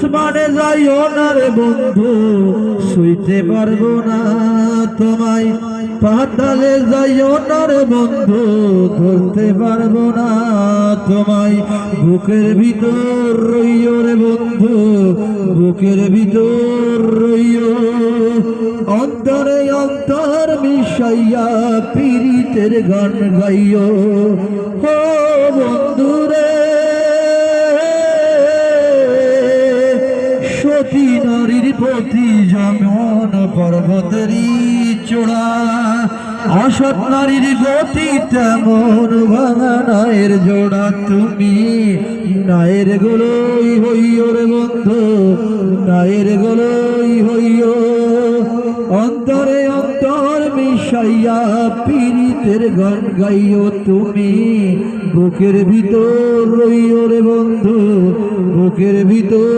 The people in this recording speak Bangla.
আসমানে যাইও না রে বন্ধু, শুইতে পারব না তোমায়। পাতালে যাইও না রে বন্ধু, ধরতে পারব না তোমায়। বুকের ভিতর রইও রে বন্ধু, বুকের ভিতর রইও। অন্তরে অন্তর মিশাইয়া পীড়িতের গান গাইও। ও বন্ধুরে সতী নারীর প্রতি যেমন পর্বতেরই চূড়া। অসৎ নারীর গতি তেমন ভাঙা নায়ের জোড়া। তুমি নায়ের গোলই হইও রে বন্ধু, নায়ের গোলই হইও। অন্তরে অন্তর মিশাইয়া পীড়িতের গান গাইও তুমি। বুকের ভিতর রইও রে বন্ধু, বুকের ভিতর